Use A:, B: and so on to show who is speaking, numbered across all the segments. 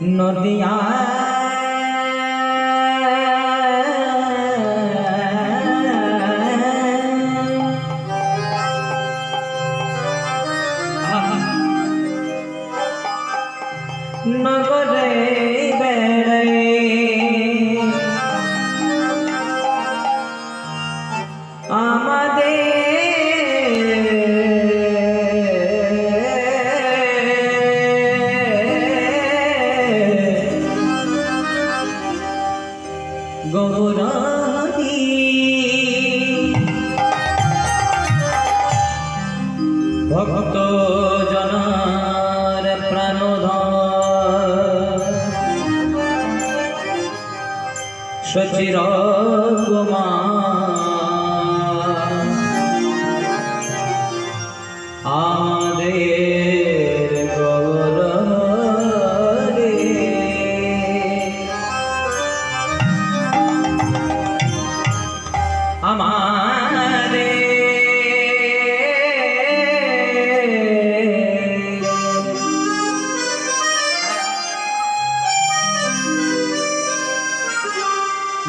A: নদিয়া নগরে ভক্ত জনার প্রাণধর। সচির কুমার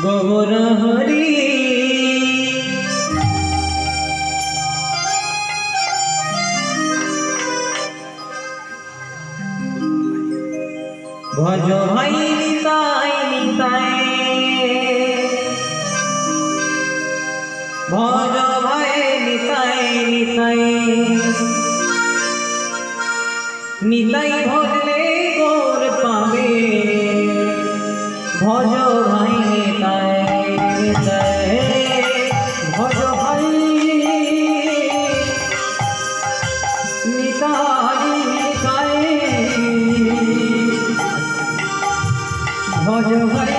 A: গৌর হরি। ভজ ভাই নিতাই নিতাই। ভজ ভাই নিতাই নিতাই। নিতাই ভজলে গোর পাবে। ভজ ভজ ভাই নিতাই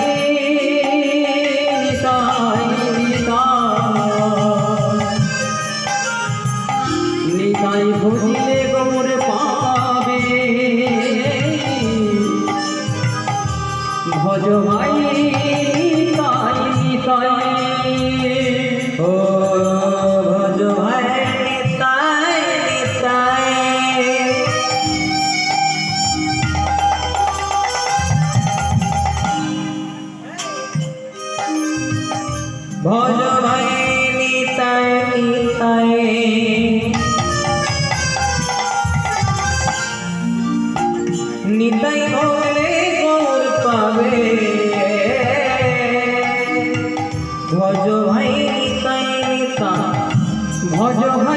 A: নিতাই হলে গৌর পাবে। ভজ ভাই নিতাই নিতাই ভজ ভাই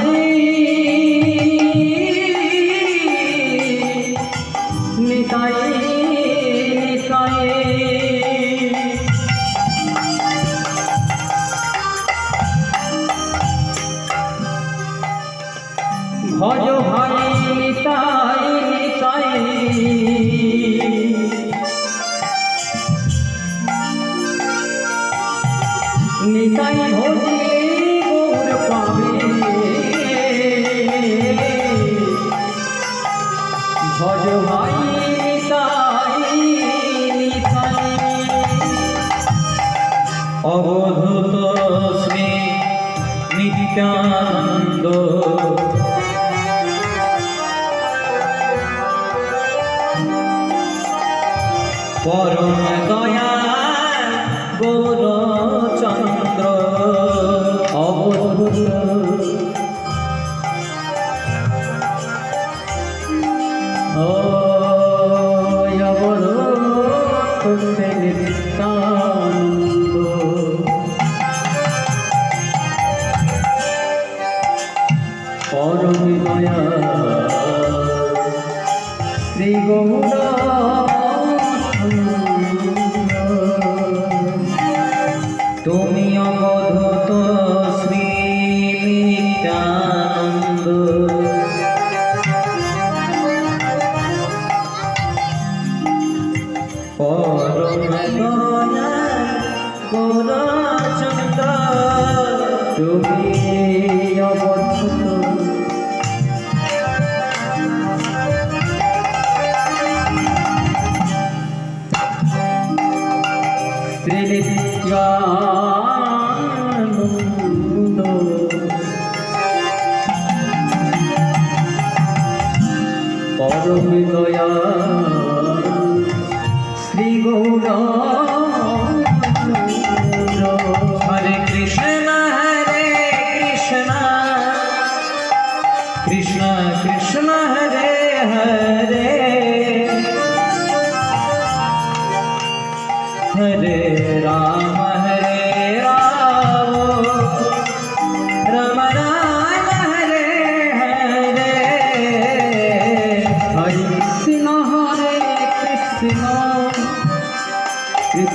A: ভজ ভাই নিতাই নিতাই। নিতাই ভজি গৌর পাবে। ভজ ভাই নিতাই নিতাই। অবধূত শ্রী নিত্যানন্দ পরম দয়া গৌরচন্দ্র অবধূত। পরম দয়া শ্রী গৌর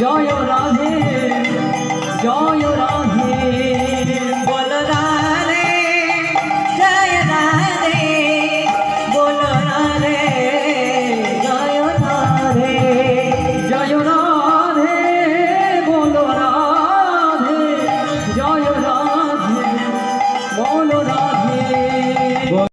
B: 有有